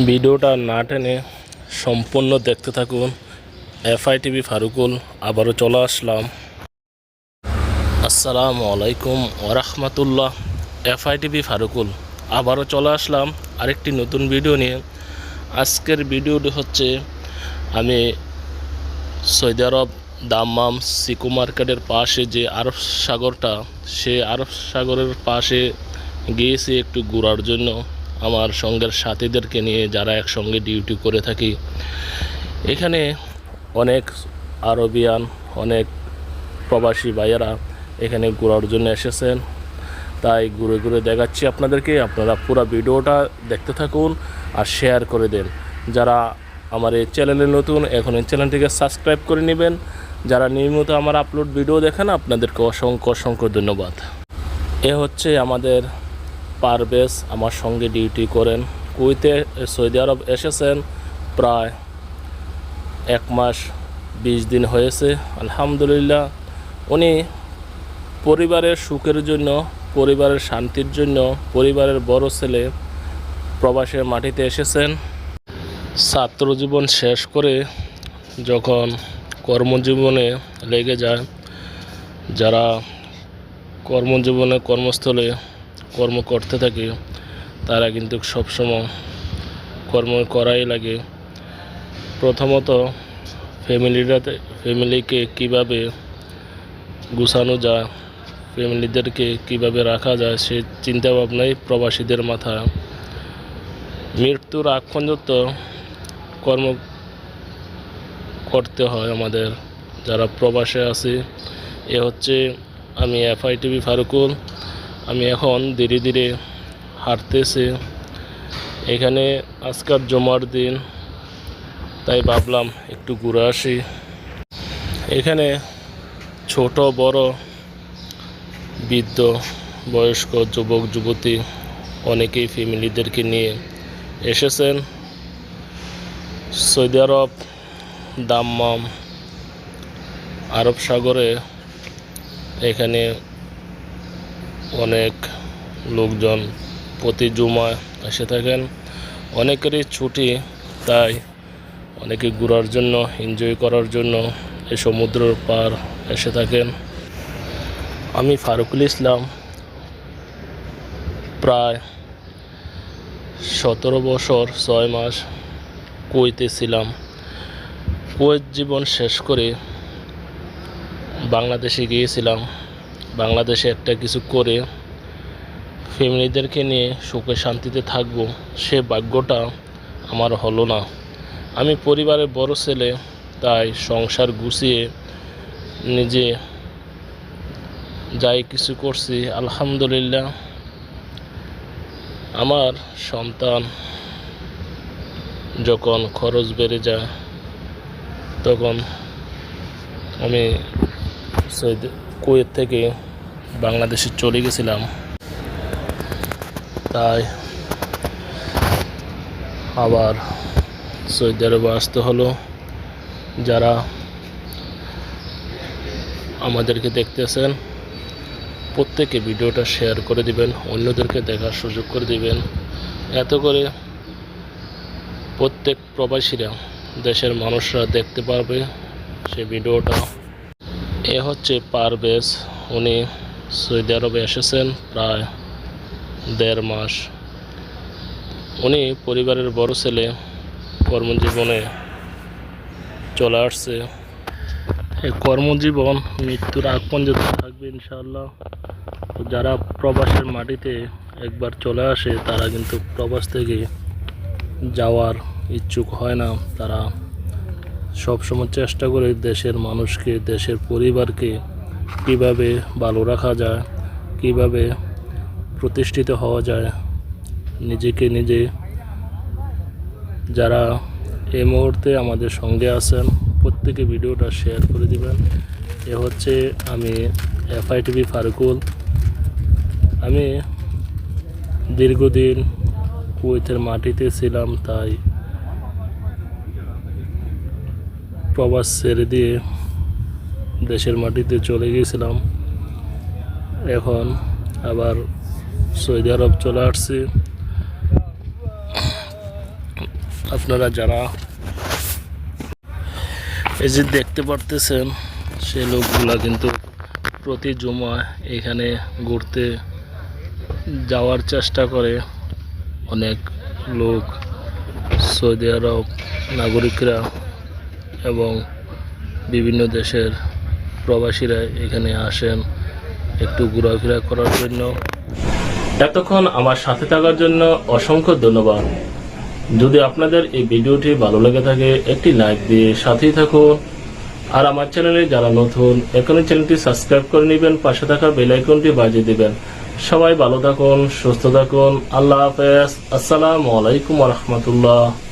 ভিডিওটা না টেনে সম্পূর্ণ দেখতে থাকুন। এফআই টিভি ফারুকুল, আবারও চলে আসলাম। আসসালামু আলাইকুম ওরহমতুল্লাহ এফআই টিভি ফারুকুল, আবারও চলে আসলাম আরেকটি নতুন ভিডিও নিয়ে। আজকের ভিডিওটি হচ্ছে, আমি সৌদি আরব দাম্মাম সিকু মার্কেটের পাশে যে আরব সাগরটা, সে আরব সাগরের পাশে গিয়েছি একটু ঘোরার জন্য। আমার সঙ্গের সাথীদেরকে নিয়ে যারা একসঙ্গে ডিউটি করে থাকি, এখানে অনেক আরবিয়ান, অনেক প্রবাসী ভাইয়েরা এখানে ঘোরার জন্য এসেছেন। তাই ঘুরে ঘুরে দেখাচ্ছি আপনাদেরকে। আপনারা পুরো ভিডিওটা দেখতে থাকুন আর শেয়ার করে দেন। যারা আমার এই চ্যানেলে নতুন, এখন এই চ্যানেলটিকে সাবস্ক্রাইব করে নেবেন। যারা নিয়মিত আমার আপলোড ভিডিও দেখেন, আপনাদেরকে অসংখ্য অসংখ্য ধন্যবাদ। এ হচ্ছে আমাদের পারভেজ আমার সঙ্গে ডিউটি করেন। কুইতে সৌদি আরব এসেছেন প্রায় এক মাস বিশ দিন হয়েছে। আলহামদুলিল্লাহ, উনি পরিবারের সুখের জন্য, পরিবারের শান্তির জন্য, পরিবারের বড় ছেলে প্রবাসের মাটিতে এসেছেন। ছাত্র জীবন শেষ করে যখন কর্মজীবনে লেগে যায়, যারা কর্মজীবনে কর্মস্থলে কর্ম করতে থাকে, তারা কিন্তু সবসময় কর্ম করাই লাগে। প্রথমত, ফ্যামিলিটাতে, ফ্যামিলিকে কীভাবে গুছানো যায়, ফ্যামিলিদেরকে কীভাবে রাখা যায়, সে চিন্তা ভাবনাই প্রবাসীদের মাথা। মৃত্যুর আগ পর্যন্ত কর্ম করতে হয় আমাদের। যারা প্রবাসে আছি, এ হচ্ছে আমি এফআই টিভি ফারুকুল। আমি এখন ধীরে ধীরে হাঁটতেছি। এখানে আজকাল জমার দিন, তাই ভাবলাম একটু ঘুরে আসি। এখানে ছোট, বড়, বৃদ্ধ, বয়স্ক, যুবক, যুবতী অনেকেই ফ্যামিলিদেরকে নিয়ে এসেছেন। সৌদি আরব, দাম্মাম, আরব সাগরে এখানে অনেক লোকজন প্রতি জুমায় এসে থাকেন। অনেকেরই ছুটি, তাই অনেকে ঘোরার জন্য এনজয় করার জন্য এই সমুদ্রের পার এসে থাকেন। আমি ফারুকুল ইসলাম, প্রায় সতেরো বছর ছয় মাস কুয়েতে ছিলাম। কুয়েত জীবন শেষ করে বাংলাদেশে গিয়েছিলাম। বাংলাদেশে একটা কিছু করে ফ্যামিলিদেরকে নিয়ে সুখে শান্তিতে থাকব, সে ভাগ্যটা আমার হলো না। আমি পরিবারের বড় ছেলে, তাই সংসার গুছিয়ে নিজে যাই কিছু করছি, আলহামদুলিল্লাহ। আমার সন্তান যখন খরচ বেড়ে যায়, তখন আমি সৌদি কুয়েত থেকে বাংলাদেশে চলে গেছিলাম। তাই আবার সৌদি আরবে আসতে হলো। যারা আমাদেরকে দেখতেছেন, প্রত্যেকে ভিডিওটা শেয়ার করে দিবেন, অন্যদেরকে দেখার সুযোগ করে দিবেন। এত করে প্রত্যেক প্রবাসীরা, দেশের মানুষরা দেখতে পারবে সে ভিডিওটা। এ হচ্ছে পারভেজ। উনি সৌদি আরবে এসেছেন প্রায় দেড় মাস। উনি পরিবারের বড় ছেলে, কর্মজীবনে চলে আসছে। এই কর্মজীবন মৃত্যুর আগ পর্যন্ত থাকবে ইনশাআল্লাহ। যারা প্রবাসের মাটিতে একবার চলে আসে, তারা কিন্তু প্রবাস থেকে যাওয়ার ইচ্ছুক হয় না। তারা সবসময় চেষ্টা করে দেশের মানুষকে, দেশের পরিবারকে কীভাবে ভালো রাখা যায়, কীভাবে প্রতিষ্ঠিত হওয়া যায়, নিজেকে নিজে যারা এই মুহূর্তে আমাদের সঙ্গে আছেন, প্রত্যেকে ভিডিওটা শেয়ার করে দিবেন। এ হচ্ছে আমি এফআই টিভি ফারুকুল। আমি দীর্ঘদিন কুয়েতের মাটিতে ছিলাম, তাই প্রবাস ছেড়ে দিয়ে দেশের মাটিতে চলে গিয়েছিলাম এখন আবার সৌদি আরব চলে আসছি। আপনারা যারা এই যে দেখতে পারতেছেন, সে লোকগুলা কিন্তু প্রতি জমা এখানে ঘুরতে যাওয়ার চেষ্টা করে। অনেক লোক সৌদি আরব নাগরিকরা এবং বিভিন্ন দেশের প্রবাসীরা এখানে আসেন একটু ঘোরাফেরা করার জন্য। এতক্ষণ আমার সাথে থাকার জন্য অসংখ্য ধন্যবাদ। যদি আপনাদের এই ভিডিওটি ভালো লেগে থাকে, একটি লাইক দিয়ে সাথেই থাকুন। আর আমার চ্যানেলে যারা নতুন, এখনই চ্যানেলটি সাবস্ক্রাইব করে নেবেন, পাশে থাকা বেল আইকনটি বাজিয়ে দিবেন। সবাই ভালো থাকুন, সুস্থ থাকুন। আল্লাহ হাফেজ। আসসালামু আলাইকুম রহমতুল্লাহ।